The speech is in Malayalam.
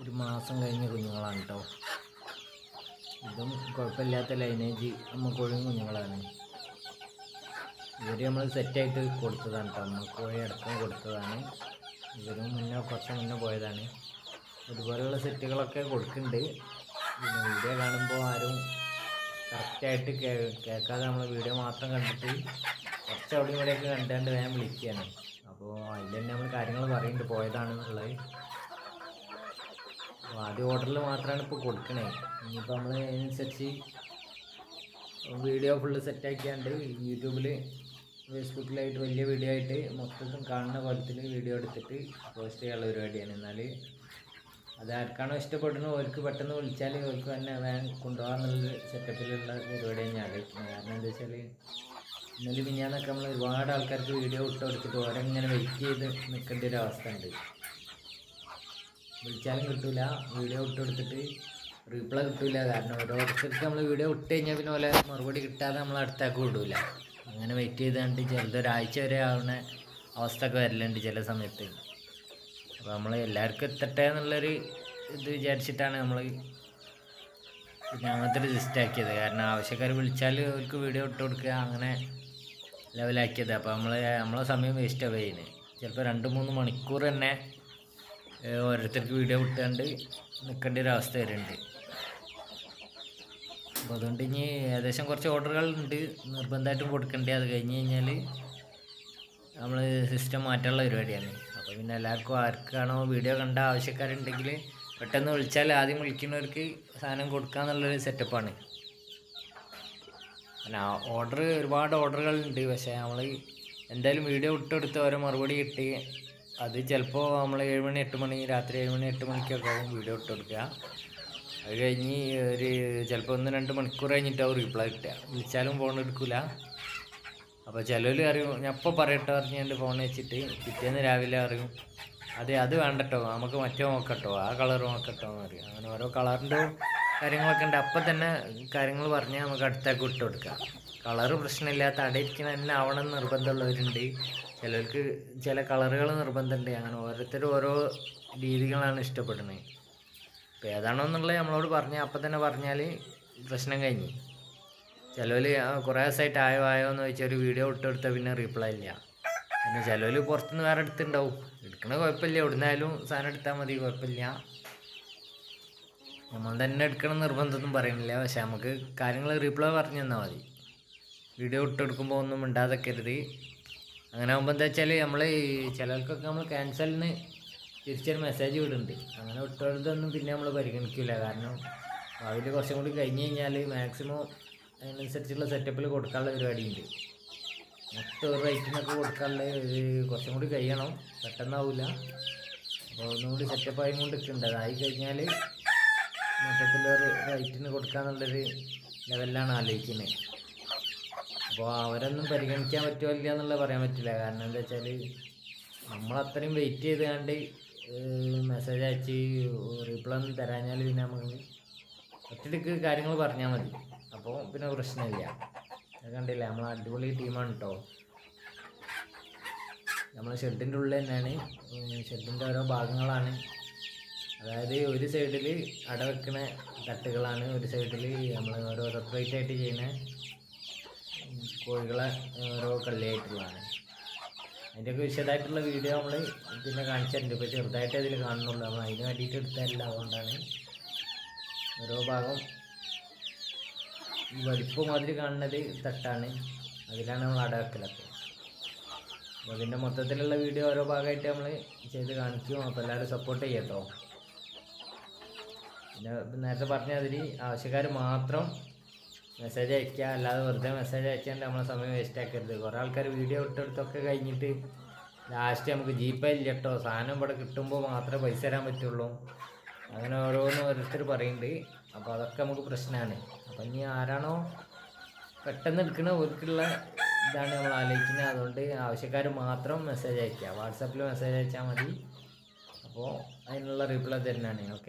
ഒരു മാസം കഴിഞ്ഞ കുഞ്ഞുങ്ങളാണ് കേട്ടോ ഇതും കുഴപ്പമില്ലാത്ത ലൈനേജ് അമ്മക്കോഴിയും കുഞ്ഞുങ്ങളാണ്. ഇവർ നമ്മൾ സെറ്റായിട്ട് കൊടുത്തതാണ് കേട്ടോ അമ്മക്കോഴി കോഴി അടക്കം കൊടുത്തതാണ്. ഇവരും മുന്നേ കുറച്ച് മുന്നേ പോയതാണ്. ഇതുപോലെയുള്ള സെറ്റുകളൊക്കെ കൊടുക്കുന്നുണ്ട് പിന്നെ വീഡിയോ കാണുമ്പോൾ ആരും കറക്റ്റായിട്ട് കേ കേൾക്കാതെ നമ്മൾ വീഡിയോ മാത്രം കണ്ടിട്ട് കുറച്ച് അവിടെ ഇവിടെയൊക്കെ കണ്ടുകൊണ്ട് വേഗം വിളിക്കുകയാണ് അപ്പോൾ അതിൽ തന്നെ നമ്മൾ കാര്യങ്ങൾ പറയുന്നുണ്ട് പോയതാണെന്നുള്ളത്. ആദ്യ ഓർഡറിൽ മാത്രമാണ് ഇപ്പോൾ കൊടുക്കണേ. ഇനിയിപ്പോൾ നമ്മൾ അതിനനുസരിച്ച് വീഡിയോ ഫുള്ള് സെറ്റാക്കിയാണ്ട് യൂട്യൂബിൽ ഫേസ്ബുക്കിലായിട്ട് വലിയ വീഡിയോ ആയിട്ട് മൊത്തത്തിൽ കാണുന്ന പോലത്തിൽ വീഡിയോ എടുത്തിട്ട് പോസ്റ്റ് ചെയ്യാനുള്ള പരിപാടിയാണ്. എന്നാൽ അത് ആർക്കാണോ ഇഷ്ടപ്പെടുന്നത് അവർക്ക് പെട്ടെന്ന് വിളിച്ചാൽ അവർക്ക് തന്നെ വേഗം കൊണ്ടുപോകാമെന്നുള്ള സെറ്റപ്പിലുള്ള പരിപാടിയാണ് ഞാൻ ആലോചിക്കുന്നത് കാരണം എന്താ വെച്ചാൽ ഇന്നലെ മിഞ്ഞാന്നൊക്കെ നമ്മൾ ഒരുപാട് ആൾക്കാർക്ക് വീഡിയോ ഇട്ട് കൊടുത്തിട്ട് ഇങ്ങനെ വെയിറ്റ് ചെയ്ത് നിൽക്കേണ്ട ഒരു അവസ്ഥ ഉണ്ട്. വിളിച്ചാലും കിട്ടൂല. വീഡിയോ ഇട്ട് കൊടുത്തിട്ട് റീപ്ലൈ കിട്ടൂല. കാരണം ഓരോരുത്തർക്ക് നമ്മൾ വീഡിയോ ഇട്ട് കഴിഞ്ഞാൽ പിന്നെ പോലെ മറുപടി കിട്ടാതെ നമ്മൾ അടുത്താക്ക് വിടൂല. അങ്ങനെ വെയിറ്റ് ചെയ്തുകൊണ്ട് ചിലതൊരാഴ്ച വരെ ആവുന്ന അവസ്ഥ ഒക്കെ വരലുണ്ട് ചില സമയത്ത്. അപ്പോൾ നമ്മൾ എല്ലാവർക്കും എത്തട്ടെ എന്നുള്ളൊരു ഇത് വിചാരിച്ചിട്ടാണ് നമ്മൾ പിന്നെ അങ്ങനത്തെ ഒരു ലിസ്റ്റ് ആക്കിയത്. കാരണം ആവശ്യക്കാർ വിളിച്ചാൽ അവർക്ക് വീഡിയോ ഇട്ട് കൊടുക്കുക അങ്ങനെ ലെവലാക്കിയത് അപ്പോൾ നമ്മൾ നമ്മളെ സമയം വേസ്റ്റ് ആവുക ചെയ്യുന്നത് ചിലപ്പോൾ രണ്ട് മൂന്ന് മണിക്കൂർ തന്നെ ഓരോരുത്തർക്ക് വീഡിയോ വിട്ടാണ്ട് നിൽക്കേണ്ട ഒരു അവസ്ഥ വരുന്നുണ്ട് അപ്പോൾ അതുകൊണ്ട് ഇനി ഏകദേശം കുറച്ച് ഓർഡറുകൾ ഉണ്ട്. നിർബന്ധമായിട്ടും കൊടുക്കേണ്ടത് അത് കഴിഞ്ഞ് കഴിഞ്ഞാൽ നമ്മൾ സിസ്റ്റം മാറ്റാനുള്ള പരിപാടിയാണ്. അപ്പോൾ പിന്നെ എല്ലാവർക്കും ആർക്കാണോ വീഡിയോ കണ്ട ആവശ്യക്കാരുണ്ടെങ്കിൽ പെട്ടെന്ന് വിളിച്ചാൽ ആദ്യം വിളിക്കുന്നവർക്ക് സാധനം കൊടുക്കുക എന്നുള്ളൊരു സെറ്റപ്പാണ് അല്ല ഓർഡർ ഒരുപാട് ഓർഡറുകളുണ്ട് പക്ഷേ നമ്മൾ എന്തായാലും വീഡിയോ ഇട്ടെടുത്ത് ഓരോ മറുപടി കിട്ടി. അത് ചിലപ്പോൾ നമ്മൾ ഏഴ് മണി എട്ട് മണി രാത്രി ഏഴ് മണി എട്ട് മണിക്കൊക്കെ ആവും വീഡിയോ ഇട്ട് കൊടുക്കുക. അത് കഴിഞ്ഞ് ഒരു ചിലപ്പോൾ ഒന്ന് രണ്ട് മണിക്കൂർ കഴിഞ്ഞിട്ടാവും റീപ്ലൈ കിട്ടുക. വിളിച്ചാലും ഫോൺ എടുക്കില്ല അപ്പോൾ ചിലവർ അറിയും ഞാൻ ഇപ്പോൾ പറയട്ടെ പറഞ്ഞ് എന്റെ ഫോൺ വെച്ചിട്ട് പിറ്റേന്ന് രാവിലെ അറിയും അതെ അത് വേണ്ടട്ടോ. നമുക്ക് മറ്റേ നോക്കട്ടോ. ആ കളർ നോക്കട്ടോ എന്ന് അറിയാം അങ്ങനെ ഓരോ കളറിന്റെ കാര്യങ്ങളൊക്കെ ഉണ്ട്. അപ്പം തന്നെ കാര്യങ്ങൾ പറഞ്ഞാൽ നമുക്ക് അടുത്തേക്ക് ഇട്ട് കൊടുക്കാം കളറ് പ്രശ്നമില്ലാത്ത അടയിരിക്കുന്ന തന്നെ ആവണം നിർബന്ധമുള്ളവരുണ്ട്. ചിലർക്ക് ചില കളറുകൾ നിർബന്ധമുണ്ട്. അങ്ങനെ ഓരോരുത്തരും ഓരോ രീതികളാണ് ഇഷ്ടപ്പെടുന്നത്. ഇപ്പം ഏതാണോ എന്നുള്ളത് നമ്മളോട് പറഞ്ഞാൽ അപ്പം തന്നെ പറഞ്ഞാൽ പ്രശ്നം കഴിഞ്ഞ്. ചിലവർ കുറേ ദിവസമായിട്ട് ആയോ ആയോ എന്ന് ചോദിച്ചാൽ ഒരു വീഡിയോ ഇട്ടെടുത്താൽ പിന്നെ റീപ്ലൈ ഇല്ല. പിന്നെ ചിലവർ പുറത്തുനിന്ന് വേറെ എടുത്തുണ്ടാവും എടുക്കണ കുഴപ്പമില്ല. എവിടുന്നായാലും സാധനം എടുത്താൽ മതി കുഴപ്പമില്ല. നമ്മൾ തന്നെ എടുക്കണം നിർബന്ധമൊന്നും പറയുന്നില്ല പക്ഷെ നമുക്ക് കാര്യങ്ങൾ റീപ്ലൈ പറഞ്ഞു തന്നാൽ മതി. വീഡിയോ ഇട്ടെടുക്കുമ്പോൾ ഒന്നും മിണ്ടാതെക്കരുത്. അങ്ങനെ ആകുമ്പോൾ എന്താ വെച്ചാൽ നമ്മൾ ചിലർക്കൊക്കെ നമ്മൾ ക്യാൻസലിന് തിരിച്ചൊരു മെസ്സേജ് വിടുന്നുണ്ട്. അങ്ങനെ വിട്ടതൊന്നും പിന്നെ നമ്മൾ പരിഗണിക്കില്ല കാരണം അതിൽ കുറച്ചും കൂടി കഴിഞ്ഞ് കഴിഞ്ഞാൽ മാക്സിമം അതിനനുസരിച്ചുള്ള സെറ്റപ്പിൽ കൊടുക്കാനുള്ള പരിപാടിയുണ്ട്. മൊത്തം ഒരു റേറ്റിനൊക്കെ കൊടുക്കാനുള്ള കുറച്ചും കൂടി കഴിയണം. പെട്ടെന്നാവില്ല അപ്പോൾ ഒന്നും കൂടി സെറ്റപ്പ് ആയി കൊണ്ട് നിൽക്കുന്നുണ്ട് അതായി കഴിഞ്ഞാൽ മൊത്തത്തിലൊരു റേറ്റിന് കൊടുക്കാന്നുള്ളൊരു ലെവലിലാണ് ആലോചിക്കുന്നത് അപ്പോൾ അവരൊന്നും പരിഗണിക്കാൻ പറ്റുമോ ഇല്ല എന്നുള്ളത് പറയാൻ പറ്റില്ല. കാരണം എന്താ വെച്ചാൽ നമ്മളത്രയും വെയിറ്റ് ചെയ്ത് കണ്ട് മെസ്സേജ് അയച്ച് റിപ്ലൈ ഒന്നും തരാഞ്ഞാൽ പിന്നെ നമുക്ക് ഒറ്റയ്ക്ക് കാര്യങ്ങൾ പറഞ്ഞാൽ മതി. അപ്പോൾ പിന്നെ പ്രശ്നമില്ല. കണ്ടില്ല? നമ്മൾ അടിപൊളി ടീമാണ് കേട്ടോ നമ്മൾ ഷെഡിന്റെ ഉള്ളിൽ തന്നെയാണ്. ഷെഡിന്റെ ഓരോ ഭാഗങ്ങളാണ്. അതായത് ഒരു സൈഡിൽ അടവെക്കണ തട്ടുകളാണ്. ഒരു സൈഡിൽ നമ്മൾ ഓരോ സെപ്പറേറ്റ് ആയിട്ട് ചെയ്യുന്ന കോഴികളെ ഓരോ കള്ളിയായിട്ടുള്ളതാണ് അതിന്റെയൊക്കെ വിശദമായിട്ടുള്ള വീഡിയോ നമ്മൾ പിന്നെ കാണിച്ചിട്ടുണ്ട്. ഇപ്പോൾ ചെറുതായിട്ട് അതിൽ കാണുന്നുള്ളൂ. നമ്മൾ അതിന് വേണ്ടിയിട്ട് എടുത്തതല്ല. അതുകൊണ്ടാണ് ഓരോ ഭാഗം ഈ വലിപ്പം മാതിരി കാണുന്നത് തട്ടാണ്. അതിലാണ് നമ്മൾ അടവക്കലൊക്കെ അപ്പോൾ അതിന്റെ മൊത്തത്തിലുള്ള വീഡിയോ ഓരോ ഭാഗമായിട്ട് നമ്മൾ ചെയ്ത് കാണിക്കും. അപ്പോൾ എല്ലാവരും സപ്പോർട്ട് ചെയ്യട്ടോ പിന്നെ നേരത്തെ പറഞ്ഞ അതിൽ ആവശ്യക്കാർ മാത്രം മെസ്സേജ് അയക്കുക അല്ലാതെ വെറുതെ മെസ്സേജ് അയച്ചാൽ നമ്മളെ സമയം വേസ്റ്റ് ആക്കരുത്. കുറേ ആൾക്കാർ വീഡിയോ ഇട്ടെടുത്തൊക്കെ കഴിഞ്ഞിട്ട് ലാസ്റ്റ് നമുക്ക് ജീപ്പേ ഇല്ല കേട്ടോ സാധനം ഇവിടെ കിട്ടുമ്പോൾ മാത്രമേ പൈസ തരാൻ പറ്റുള്ളൂ. അങ്ങനെ ഓരോന്ന് ഓരോരുത്തർ പറയുന്നുണ്ട് അപ്പോൾ അതൊക്കെ നമുക്ക് പ്രശ്നമാണ് അപ്പം ഇനി ആരാണോ പെട്ടെന്ന് എടുക്കണ ഓർക്കുള്ള ഇതാണ് നമ്മൾ ആലോചിക്കുന്നത്. അതുകൊണ്ട് ആവശ്യക്കാർ മാത്രം മെസ്സേജ് അയക്കുക വാട്സപ്പിൽ മെസ്സേജ് അയച്ചാൽ മതി. അപ്പോൾ അതിനുള്ള റിപ്ലൈ തരുന്നതാണ്. ഓക്കെ